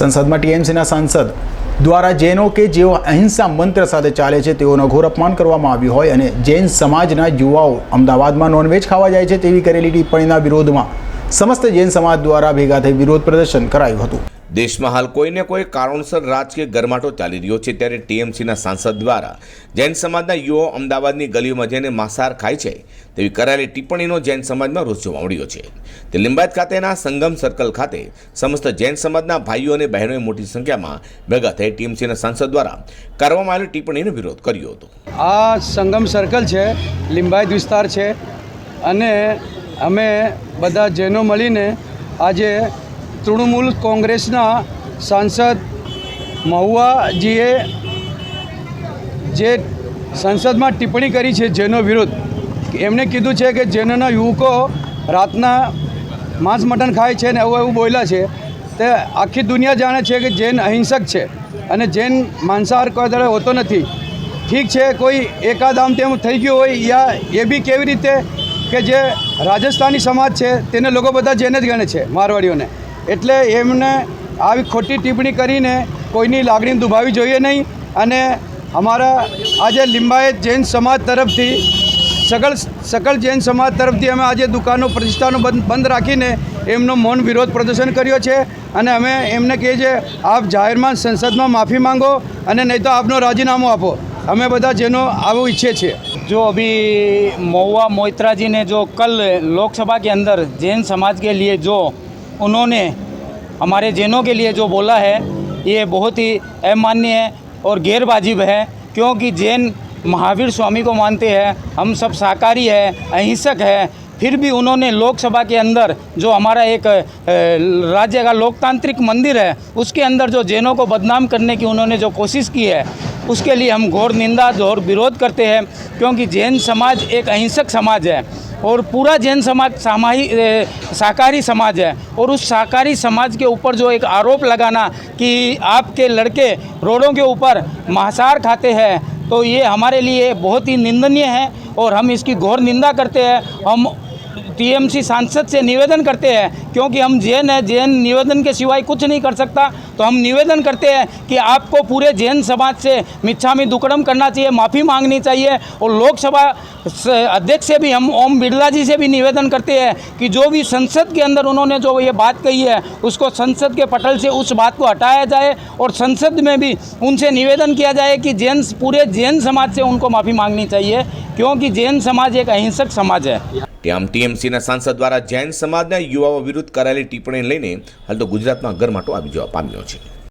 સંસદમાં ટીએમસીના સાંસદ દ્વારા જૈનો કે જેઓ અહિંસા મંત્ર સાથે ચાલે છે તેઓનો ઘોર અપમાન કરવામાં આવ્યું હોય અને જૈન સમાજના યુવાઓ અમદાવાદમાં નોનવેજ ખાવા જાય છે તેવી કરેલી ટિપ્પણીના વિરોધમાં સમસ્ત જૈન સમાજ દ્વારા ભેગા થઈ વિરોધ પ્રદર્શન કરાયું હતું. દેશમાં હાલ કોઈને કોઈ કારણોસર રાજકીય ગરમાટો ચાલી રહ્યો છે ત્યારે ટીએમસીના સાંસદ દ્વારા જૈન સમાજના યુવાઓ અમદાવાદની ગલીઓમાં જઈને માંસાહાર ખાય છે તેવી કરાયેલી ટિપ્પણીનો જૈન સમાજમાં રોષ જોવા મળ્યો છે. તે લિંબાયત ખાતેના સંગમ સર્કલ ખાતે સમસ્ત જૈન સમાજના ભાઈઓ અને બહેનોએ મોટી સંખ્યામાં ભેગા થઈ ટીએમસીના સાંસદ દ્વારા કરવામાં આવેલી ટિપ્પણીનો વિરોધ કર્યો હતો. આ સંગમ સર્કલ છે, લિંબાયત વિસ્તાર છે અને અમે બધા જૈનો મળીને આજે તૃણમૂલ કોંગ્રેસના સાંસદ મહુવાજીએ જે સંસદમાં ટિપ્પણી કરી છે જૈનો વિરુદ્ધ એમણે કીધું છે કે જૈનોના યુવકો રાતના માંસ મટન ખાય છે ને એવું એવું બોલ્યા છે, તે આખી દુનિયા જાણે છે કે જૈન અહિંસક છે અને જૈન માંસાહાર કોઈ દરે હોતો નથી. ઠીક છે, કોઈ એકાદ આમ તેમ થઈ ગયું હોય યા એ બી કેવી રીતે કે જે રાજસ્થાની સમાજ છે તેને લોકો બધા જૈન જ ગણે છે, મારવાડીઓને. એટલે એમને આવી ખોટી ટિપ્પણી કરીને કોઈની લાગણી દુભાવી જોઈએ નહીં અને અમારા આજે લિંબાયત જૈન સમાજ તરફથી સકલ સકલ જૈન સમાજ તરફથી અમે આજે દુકાનો પ્રતિષ્ઠાનો બંધ બંધ રાખીને એમનો મૌન વિરોધ પ્રદર્શન કર્યો છે અને અમે એમને કહીએ છીએ આપ જાહેરમાં સંસદમાં માફી માંગો અને નહીં તો આપનો રાજીનામું આપો અમે બધા જેનો આવું ઈચ્છીએ છીએ जो अभी महुआ मोइत्रा जी ने जो कल लोकसभा के अंदर जैन समाज के लिए जो उन्होंने हमारे जैनों के लिए जो बोला है, ये बहुत ही अमान्य है और गैर वाजिब है, क्योंकि जैन महावीर स्वामी को मानते हैं, हम सब शाकाहारी है, अहिंसक है, फिर भी उन्होंने लोकसभा के अंदर जो हमारा एक राज्य का लोकतांत्रिक मंदिर है, उसके अंदर जो जैनों को बदनाम करने की उन्होंने जो कोशिश की है, उसके लिए हम घोर निंदा घोर विरोध करते हैं, क्योंकि जैन समाज एक अहिंसक समाज है। और पूरा जैन समाज, सामाही शाकाहारी समाज है। और उस शाकाहारी समाज के ऊपर जो एक आरोप लगाना कि आपके लड़के रोडों के ऊपर महासार खाते हैं तो ये हमारे लिए बहुत ही निंदनीय है और हम इसकी घोर निंदा करते हैं। हम टीएमसी सांसद से निवेदन करते हैं, क्योंकि हम जैन हैं, जैन निवेदन के सिवाय कुछ नहीं कर सकता। तो हम निवेदन करते हैं कि आपको पूरे जैन समाज से मिच्छामी दुकड़म करना चाहिए, माफ़ी मांगनी चाहिए, और लोकसभा अध्यक्ष से भी हम, ओम बिरला जी से भी निवेदन करते हैं कि जो भी संसद के अंदर उन्होंने जो ये बात कही है, उसको संसद के पटल से उस बात को हटाया जाए, और संसद में भी उनसे निवेदन किया जाए कि जैन, पूरे जैन समाज से उनको माफ़ी मांगनी चाहिए, क्योंकि जैन समाज एक अहिंसक समाज है। ત્યાં ટીએમસીના સાંસદ દ્વારા જૈન સમાજના યુવાઓ વિરુદ્ધ કરાયેલી ટિપ્પણી લઈને હાલ તો ગુજરાતમાં ગરમાટો આવી જવા પામ્યો છે.